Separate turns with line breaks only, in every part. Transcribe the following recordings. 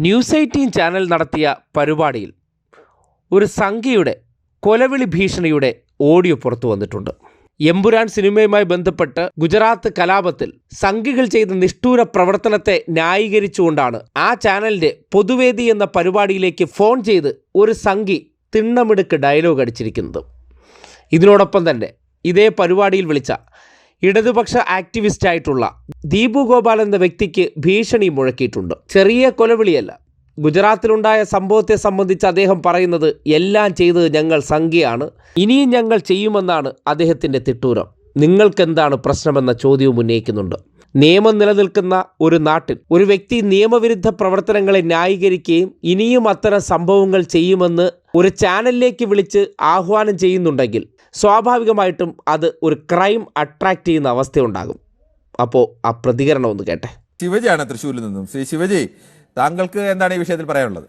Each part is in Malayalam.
ന്യൂസ് എയ്റ്റീൻ ചാനൽ നടത്തിയ പരിപാടിയിൽ ഒരു സംഖ്യയുടെ കൊലവിളി ഭീഷണിയുടെ ഓഡിയോ പുറത്തു വന്നിട്ടുണ്ട്. എമ്പുരാൻ സിനിമയുമായി ബന്ധപ്പെട്ട് ഗുജറാത്ത് കലാപത്തിൽ സംഘികൾ ചെയ്ത നിഷ്ഠൂര പ്രവർത്തനത്തെ ന്യായീകരിച്ചുകൊണ്ടാണ് ആ ചാനലിന്റെ പൊതുവേദി എന്ന പരിപാടിയിലേക്ക് ഫോൺ ചെയ്ത് ഒരു സംഘി തിണ്ണമിടുക്ക് ഡയലോഗ് അടിച്ചിരിക്കുന്നത്. ഇതിനോടൊപ്പം തന്നെ ഇതേ പരിപാടിയിൽ വിളിച്ച ഇടതുപക്ഷ ആക്ടിവിസ്റ്റ് ആയിട്ടുള്ള ദീപു ഗോപാൽ എന്ന വ്യക്തിക്ക് ഭീഷണി മുഴക്കിയിട്ടുണ്ട്. ചെറിയ കൊലവിളിയല്ല. ഗുജറാത്തിലുണ്ടായ സംഭവത്തെ സംബന്ധിച്ച് അദ്ദേഹം പറയുന്നത് എല്ലാം ചെയ്തത് ഞങ്ങൾ സംഖ്യയാണ് ഇനിയും ഞങ്ങൾ ചെയ്യുമെന്നാണ് അദ്ദേഹത്തിന്റെ തിട്ടൂരം. നിങ്ങൾക്കെന്താണ് പ്രശ്നമെന്ന ചോദ്യവും ഉന്നയിക്കുന്നുണ്ട്. നിയമം നിലനിൽക്കുന്ന ഒരു നാട്ടിൽ ഒരു വ്യക്തി നിയമവിരുദ്ധ പ്രവർത്തനങ്ങളെ ന്യായീകരിക്കുകയും ഇനിയും അത്തരം സംഭവങ്ങൾ ചെയ്യുമെന്ന് ഒരു ചാനലിലേക്ക് വിളിച്ച് ആഹ്വാനം ചെയ്യുന്നുണ്ടെങ്കിൽ സ്വാഭാവികമായിട്ടും അത് ഒരു ക്രൈം അട്രാക്റ്റ് ചെയ്യുന്ന അവസ്ഥയുണ്ടാകും. അപ്പോൾ ആ പ്രതികരണം ഒന്ന് കേട്ടെ.
ശിവജിയാണ് തൃശ്ശൂരിൽ നിന്നും. ശ്രീ ശിവജി താങ്കൾക്ക് എന്താണ് ഈ വിഷയത്തിൽ പറയാനുള്ളത്?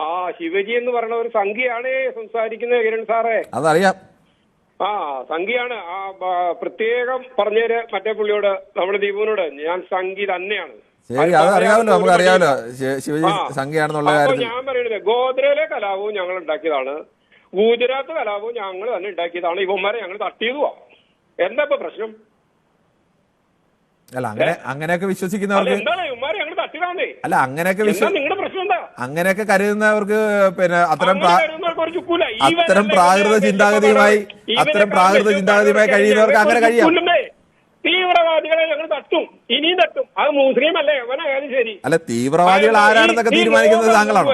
ആ ശിവജി എന്ന് പറയുന്ന ഒരു സംഖ്യയാണ് സംസാരിക്കുന്നത് കിരൺ സാറേ.
അതറിയാം.
ആ സംഖ്യയാണ്. ആ പ്രത്യേകം പറഞ്ഞേര് മറ്റേ പുള്ളിയോട് നമ്മുടെ ദീപുവിനോട്. ഞാൻ സംഖ്യ തന്നെയാണ്.
ശരി അത് അറിയാമല്ലോ നമുക്ക് അറിയാമല്ലോ ശിവജി
ആ.
സംഖ്യയാണെന്നുള്ള കാര്യത്തിൽ.
ഞാൻ പറയുന്നത് ഗോദ്രയിലെ കലാപവും ഞങ്ങൾ ഉണ്ടാക്കിയതാണ്. ഗുജറാത്ത് കലാപവും ഞങ്ങൾ തന്നെ ഉണ്ടാക്കിയതാണ്. ഇവന്മാരെ ഞങ്ങൾ തട്ടിയതുവാ എന്താ ഇപ്പൊ പ്രശ്നം?
അല്ല അങ്ങനെ അങ്ങനെയൊക്കെ വിശ്വസിക്കുന്നവർക്ക് അല്ല അങ്ങനെയൊക്കെ അങ്ങനെയൊക്കെ കരുതുന്നവർക്ക് പിന്നെ അത്തരം അത്തരം പ്രാകൃത ചിന്താഗതിയുമായി അത്തരം പ്രാകൃത ചിന്താഗതിയുമായി കഴിയുന്നവർക്ക് അങ്ങനെ കഴിയാം.
തീവ്രവാദികളെ ഞങ്ങൾ തട്ടും. ഇനിയും തട്ടും. അത് മുസ്ലിം അല്ലേ? ശരി.
അല്ല തീവ്രവാദികൾ ആരാണെന്നൊക്കെ തീരുമാനിക്കുന്നത് താങ്കളാണോ?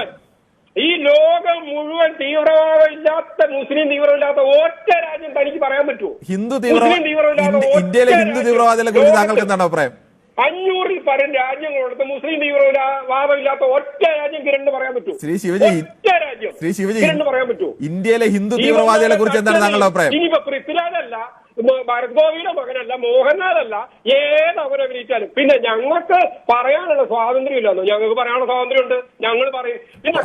ഈ ലോകം മുഴുവൻ തീവ്രവാദമില്ലാത്ത മുസ്ലിം തീവ്രമില്ലാത്ത ഒറ്റ രാജ്യം തനിക്ക് പറയാൻ പറ്റുമോ?
ഹിന്ദു
മുസ്ലിം തീവ്രമില്ലാത്ത
ഇന്ത്യ-
ഒറ്റ
ഇന്ത്യയിലെ ഹിന്ദു
രാജ്യം.
തീവ്രവാദികളെ കുറിച്ച് താങ്കൾക്ക് എന്താണ് അഭിപ്രായം?
അഞ്ഞൂറിൽ പരം രാജ്യങ്ങളോടത്ത് മുസ്ലിം തീവ്രവാദമില്ലാത്ത ഒറ്റ രാജ്യം കിരണ് പറയാൻ പറ്റുമോ?
ശ്രീ ശിവജി,
ഒറ്റ രാജ്യം
ശ്രീ ശിവജി,
കിരണ് പറയാൻ പറ്റുമോ?
ഇന്ത്യയിലെ ഹിന്ദു തീവ്രവാദികളെ കുറിച്ച് എന്താണ് താങ്കളുടെ അഭിപ്രായം?
ഇനിയിപ്പോ ഭരത് ഗോപിയുടെ മകനല്ല മോഹൻലാലല്ല ഏത് അവരഭിനയിച്ചാലും പിന്നെ ഞങ്ങൾക്ക് പറയാനുള്ള സ്വാതന്ത്ര്യം ഇല്ലെന്നോ ഞങ്ങൾക്ക് പറയാനുള്ള സ്വാതന്ത്ര്യം ഉണ്ട് ഞങ്ങൾ പറയും. പിന്നെ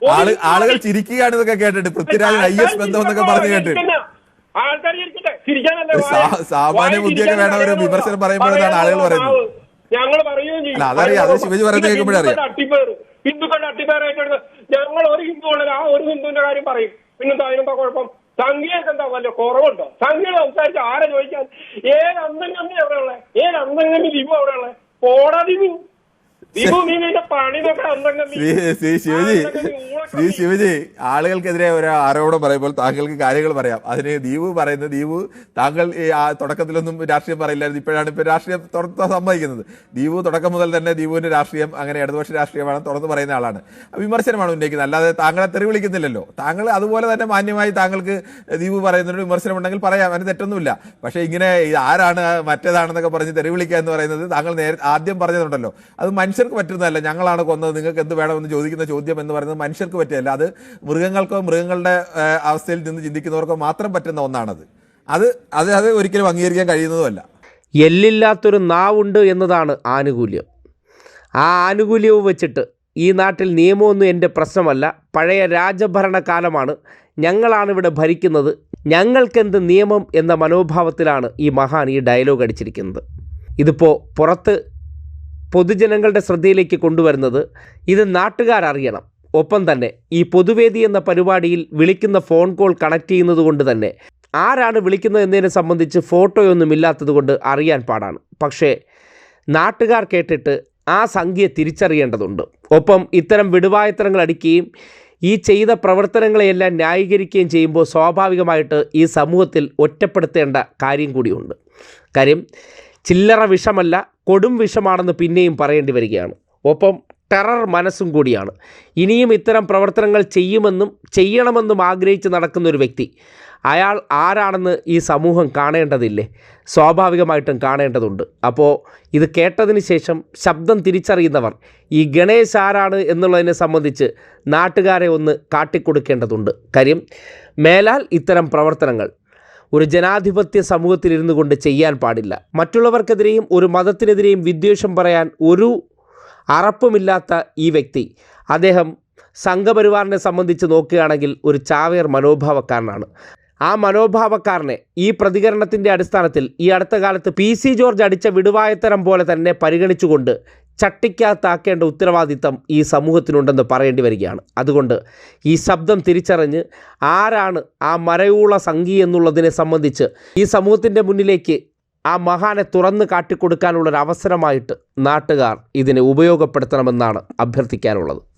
ആളുകൾ ചിരിക്കുകയാണ് ഇതൊക്കെ കേട്ടിട്ട് പൃഥ്വിരാജ് ഐ എസ് ബന്ധം എന്നൊക്കെ പറഞ്ഞു കേട്ടു.
ആൾക്കാർ ഇരിക്കട്ടെ ചിരിക്കാനല്ലേ
ഒരു സാ- സാമാന്യ ബുദ്ധിയൊക്കെ വേണം ഒരു വിമർശനം പറയുമ്പോഴാണ് ആളുകൾ പറയുന്നത്.
ഞങ്ങൾ പറയുകയും ചെയ്യും.
അല്ല, അതറിയാം. അത് ശിവജി പറയുന്നത് കേൾക്കുമ്പോഴറിയാം
ഹിന്ദുക്കളുടെ അട്ടിപ്പേറായിട്ട് ഞങ്ങൾ ഒരു ഹിന്ദു ഉള്ളത് ആ ഒരു ഹിന്ദുവിന്റെ കാര്യം പറയും. പിന്നെന്താ അതിനെന്താ കുഴപ്പം? സംഖ്യക്ക് എന്താ വല്ല കുറവുണ്ടോ? സംഖ്യകൾ സംസാരിച്ച ആരെ ചോദിക്കാൻ? ഏത് എവിടെ ഉള്ളത്? ഏത് അന്തംഗമ്മി ദീപം അവിടെയുള്ള ഉള്ളത്? പോടാ
ശ്രീ ശിവജി ശ്രീ ശിവജി ആളുകൾക്കെതിരെ ഒരു ആരോപണം പറയുമ്പോൾ താങ്കൾക്ക് കാര്യങ്ങൾ പറയാം. അതിന് ദീപു പറയുന്നത് ദീപു താങ്കൾ ഈ ആ തുടക്കത്തിലൊന്നും രാഷ്ട്രീയം പറയില്ലായിരുന്നു. ഇപ്പോഴാണ് ഇപ്പൊ രാഷ്ട്രീയം തുറന്ന് സമ്മതിക്കുന്നത്. ദീപു തുടക്കം മുതൽ തന്നെ ദീപുവിന്റെ രാഷ്ട്രീയം അങ്ങനെ ഇടതുപക്ഷ രാഷ്ട്രീയമാണ് തുറന്ന് പറയുന്ന ആളാണ്. വിമർശനമാണ് ഉന്നയിക്കുന്നത്. അല്ലാതെ താങ്കളെ തെറി വിളിക്കുന്നില്ലല്ലോ താങ്കൾ അതുപോലെ തന്നെ മാന്യമായി താങ്കൾക്ക് ദീപു ഒരു വിമർശനം ഉണ്ടെങ്കിൽ പറയാം. അതിന് തെറ്റൊന്നുമില്ല. പക്ഷേ ഇങ്ങനെ ഇത് ആരാണ് മറ്റേതാണെന്നൊക്കെ പറഞ്ഞ് തെറി വിളിക്കുക എന്ന് പറയുന്നത് താങ്കൾ നേരെ ആദ്യം പറഞ്ഞതുണ്ടല്ലോ. അത് മനുഷ്യർക്ക് പറ്റുന്നതല്ല. ഞങ്ങളാണ് കൊന്നത്. നിങ്ങൾക്ക് എന്ത് വേണമെന്ന് ചോദിക്കുന്ന ചോദ്യം എന്ന് പറയുന്നത് മനുഷ്യർക്ക് പറ്റിയല്ല അത് മൃഗങ്ങൾക്കോ മൃഗങ്ങളുടെ അവസ്ഥയിൽ നിന്ന് ചിന്തിക്കുന്നവർക്കോ മാത്രം പറ്റുന്ന ഒന്നാണത്. അത് അത് അത് ഒരിക്കലും അംഗീകരിക്കാൻ കഴിയുന്നതുമല്ല.
എല്ലില്ലാത്തൊരു നാവുണ്ട് എന്നതാണ് ആനുകൂല്യം. ആ ആനുകൂല്യവും വെച്ചിട്ട് ഈ നാട്ടിൽ നിയമമൊന്നും എന്റെ പ്രശ്നമല്ല. പഴയ രാജഭരണ കാലമാണ് ഞങ്ങളാണ് ഇവിടെ ഭരിക്കുന്നത്. ഞങ്ങൾക്കെന്ത് നിയമം എന്ന മനോഭാവത്തിലാണ് ഈ മഹാൻ ഈ ഡയലോഗ് അടിച്ചിരിക്കുന്നത്. ഇതിപ്പോൾ പുറത്ത് പൊതുജനങ്ങളുടെ ശ്രദ്ധയിലേക്ക് കൊണ്ടുവരുന്നത് ഇത് നാട്ടുകാരറിയണം. ഒപ്പം തന്നെ ഈ പൊതുവേദി എന്ന പരിപാടിയിൽ വിളിക്കുന്ന ഫോൺ കോൾ കണക്ട് ചെയ്യുന്നത് കൊണ്ട് തന്നെ ആരാണ് വിളിക്കുന്നത് എന്നതിനെ സംബന്ധിച്ച് ഫോട്ടോയൊന്നും ഇല്ലാത്തതുകൊണ്ട് അറിയാൻ പാടാണ്. പക്ഷേ നാട്ടുകാർ കേട്ടിട്ട് ആ സംഖ്യ തിരിച്ചറിയേണ്ടതുണ്ട്. ഒപ്പം ഇത്തരം വിടുവായത്തരങ്ങൾ അടിക്കുകയും ഈ ചെയ്ത പ്രവർത്തനങ്ങളെയെല്ലാം ന്യായീകരിക്കുകയും ചെയ്യുമ്പോൾ സ്വാഭാവികമായിട്ട് ഈ സമൂഹത്തിൽ ഒറ്റപ്പെടുത്തേണ്ട കാര്യം കൂടിയുണ്ട്. കാര്യം ചില്ലറ വിഷമല്ല കൊടും വിഷമാണെന്ന് പിന്നെയും പറയേണ്ടി വരികയാണ്. ഒപ്പം ടെറർ മനസ്സും കൂടിയാണ്. ഇനിയും ഇത്തരം പ്രവർത്തനങ്ങൾ ചെയ്യുമെന്നും ചെയ്യണമെന്നും ആഗ്രഹിച്ച് നടക്കുന്ന ഒരു വ്യക്തി അയാൾ ആരാണെന്ന് ഈ സമൂഹം കാണേണ്ടതില്ലേ? സ്വാഭാവികമായിട്ടും കാണേണ്ടതുണ്ട്. അപ്പോൾ ഇത് കേട്ടതിന് ശേഷം ശബ്ദം തിരിച്ചറിയുന്നവർ ഈ ഗണേശ് ആരാണ് എന്നുള്ളതിനെ സംബന്ധിച്ച് നാട്ടുകാരെ ഒന്ന് കാട്ടിക്കൊടുക്കേണ്ടതുണ്ട്. കാര്യം മേലാൽ ഇത്തരം പ്രവർത്തനങ്ങൾ ഒരു ജനാധിപത്യ സമൂഹത്തിൽ സമൂഹത്തിലിരുന്നു കൊണ്ട് ചെയ്യാൻ പാടില്ല. മറ്റുള്ളവർക്കെതിരെയും ഒരു മതത്തിനെതിരെയും വിദ്വേഷം പറയാൻ ഒരു അറപ്പുമില്ലാത്ത ഈ വ്യക്തി അദ്ദേഹം സംഘപരിവാറിനെ സംബന്ധിച്ച് നോക്കുകയാണെങ്കിൽ ഒരു ചാവേർ മനോഭാവക്കാരനാണ്. ആ മനോഭാവക്കാരനെ ഈ പ്രതികരണത്തിന്റെ അടിസ്ഥാനത്തിൽ ഈ അടുത്ത കാലത്ത് പി സി ജോർജ് അടിച്ച വിടുവായത്തരം പോലെ തന്നെ പരിഗണിച്ചുകൊണ്ട് ചട്ടിക്കകത്താക്കേണ്ട ഉത്തരവാദിത്തം ഈ സമൂഹത്തിനുണ്ടെന്ന് പറയേണ്ടി വരികയാണ്. അതുകൊണ്ട് ഈ ശബ്ദം തിരിച്ചറിഞ്ഞ് ആരാണ് ആ മരയൂള സംഘി എന്നുള്ളതിനെ സംബന്ധിച്ച് ഈ സമൂഹത്തിന്റെ മുന്നിലേക്ക് ആ മഹാനെ തുറന്ന് കാട്ടിക്കൊടുക്കാനുള്ളൊരു അവസരമായിട്ട് നാട്ടുകാർ ഇതിനെ ഉപയോഗപ്പെടുത്തണമെന്നാണ് അഭ്യർത്ഥിക്കാനുള്ളത്.